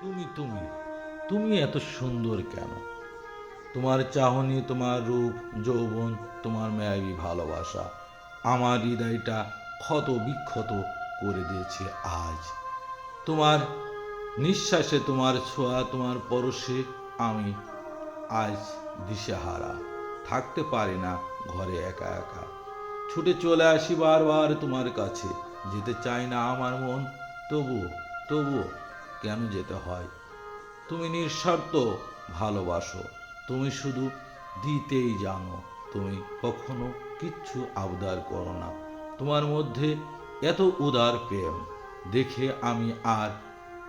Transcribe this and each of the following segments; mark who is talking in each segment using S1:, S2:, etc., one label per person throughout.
S1: তুমি তুমি তুমি এত সুন্দর কেন? তোমার চাহনি, তোমার রূপ, যৌবন, তোমার মেয়াবী ভালোবাসা, আমার হৃদয়টা ক্ষত বিক্ষত করে দিয়েছে আজ। তোমার নিঃশ্বাসে তোমার ছোঁয়া, তোমার পরশে আমি আজ দিশেহারা। থাকতে পারি না ঘরে একা একা। ছুটে চলে আসি বারবার তোমার কাছে। যেতে চাই না আমার মন। তবুও তবুও কেন যেতে হয়? তুমি নিঃস্বার্থ ভালোবাসো। তুমি শুধু দিতেই জানো। তুমি কখনো কিচ্ছু আবদার করো না। তোমার মধ্যে এত উদার প্রেম, দেখে আমি আর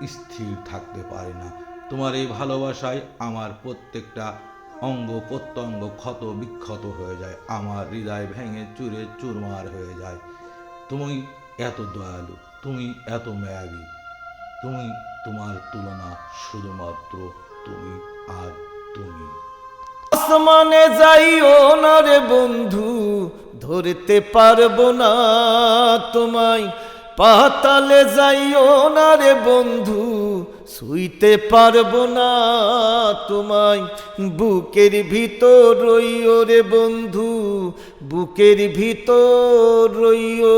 S1: স্থির থাকতে পারি না। তোমার এই ভালোবাসায় আমার প্রত্যেকটা অঙ্গ প্রত্যঙ্গ ক্ষত বিক্ষত হয়ে যায়। আমার হৃদয় ভেঙে চুরে চুরমার হয়ে যায়। তুমি এত দয়ালু, তুমি এত মায়াবী। তুমি তোমার তুলনা শুধুমাত্র তুমি আর তুমি।
S2: আসমানে যাইও না রে বন্ধু, ধরতে পারব না তোমায়। পাতালে যাইও না রে বন্ধু, শুইতে পারব না তোমায়। বুকের ভিতর রইও রে বন্ধু, বুকের ভিতর রইও।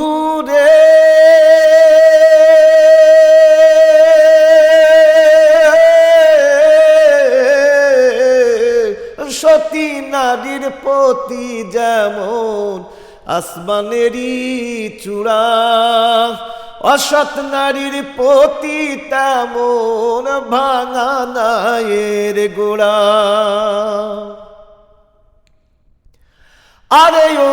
S2: সতী নারীর প্রতি যেমন আসমানেরই চূড়া। অসৎ নারীর প্রতি তেমন ভাঙা নায়ের গোড়া। আরে ও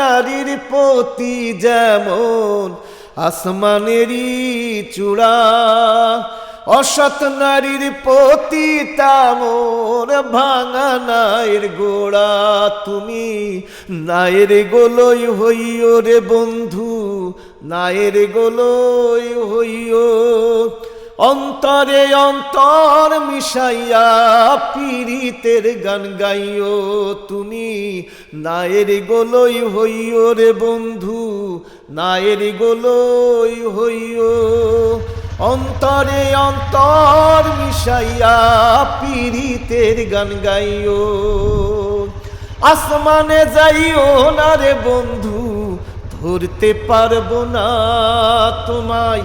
S2: নারীর প্রতি যেমন আসমানেরই চূড়া, অসৎ নারীর প্রতি তেমন ভাঙা নায়ের গোড়া। তুমি নায়ের গোলই হইও রে বন্ধু, নায়ের গোলই হইও। অন্তরে অন্তর মিশাইয়া পীড়িতের গান গাইও তুমি। নায়ের গোলই হইও রে বন্ধু, নায়ের গোলই হইও। অন্তরে অন্তর মিশাইয়া পীড়িতের গান গাইও। আসমানে যাইও না রে বন্ধু, ধরতে পারব না তোমায়।